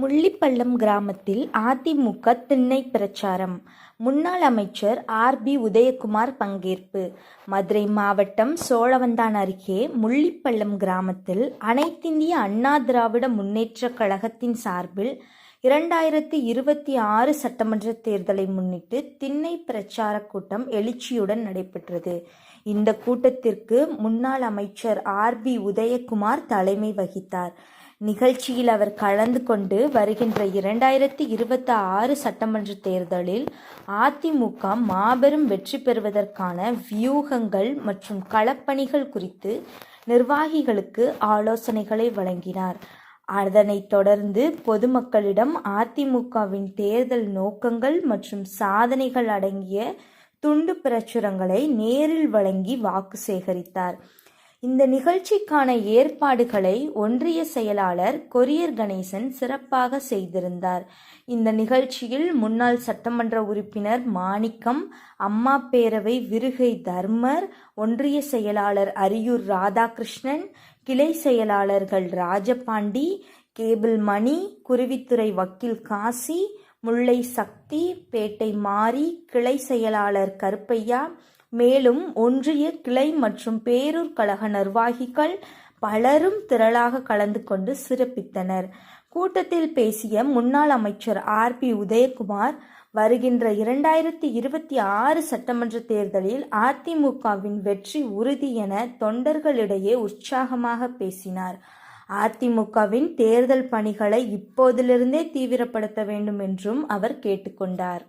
முள்ளிப்பள்ளம் கிராமத்தில் அதிமுக திண்ணை பிரச்சாரம் முன்னாள் அமைச்சர் ஆர். பி. உதயகுமார் பங்கேற்பு மதுரை மாவட்டம் சோழவந்தான் அருகே முள்ளிப்பள்ளம் கிராமத்தில் அனைத்திந்திய அண்ணா திராவிட முன்னேற்றக் கழகத்தின் சார்பில் இரண்டாயிரத்தி இருபத்தி ஆறு சட்டமன்ற தேர்தலை முன்னிட்டு திண்ணை பிரச்சார கூட்டம் எழுச்சியுடன் நடைபெற்றது. இந்த கூட்டத்திற்கு முன்னாள் அமைச்சர் ஆர். பி. உதயகுமார் தலைமை வகித்தார். நிகழ்ச்சியில் அவர் கலந்து கொண்டு வருகின்ற இரண்டாயிரத்தி இருபத்தி ஆறு சட்டமன்ற தேர்தலில் அதிமுக மாபெரும் வெற்றி பெறுவதற்கான வியூகங்கள் மற்றும் களப்பணிகள் குறித்து நிர்வாகிகளுக்கு ஆலோசனைகளை வழங்கினார். அதனைத் தொடர்ந்து பொதுமக்களிடம் அதிமுகவின் தேர்தல் நோக்கங்கள் மற்றும் சாதனைகள் அடங்கிய துண்டு பிரசுரங்களை நேரில் வழங்கி வாக்கு சேகரித்தார். இந்த நிகழ்ச்சிக்கான ஏற்பாடுகளை ஒன்றிய செயலாளர் கொரியர் கணேசன் சிறப்பாக செய்திருந்தார். இந்த நிகழ்ச்சியில் முன்னாள் சட்டமன்ற உறுப்பினர் மாணிக்கம், அம்மா பேரவை விருகை தர்மர், ஒன்றிய செயலாளர் அரியூர் ராதாகிருஷ்ணன், கிளை செயலாளர்கள் ராஜபாண்டி, கேபிள் மணி, குருவித்துறை வக்கீல் காசி, முல்லை சக்தி, பேட்டை மாரி, கிளை செயலாளர் கருப்பையா, மேலும் ஒன்றிய, கிளை மற்றும் பேரூர் கழக நிர்வாகிகள் பலரும் திரளாக கலந்து கொண்டு சிறப்பித்தனர். கூட்டத்தில் பேசிய முன்னாள் அமைச்சர் ஆர். பி. உதயகுமார், வருகின்ற இரண்டாயிரத்தி இருபத்தி ஆறு சட்டமன்ற தேர்தலில் அதிமுகவின் வெற்றி உறுதி என தொண்டர்களிடையே உற்சாகமாக பேசினார். அதிமுகவின் தேர்தல் பணிகளை இப்போதிலிருந்தே தீவிரப்படுத்த வேண்டும் என்றும் அவர் கேட்டுக்கொண்டார்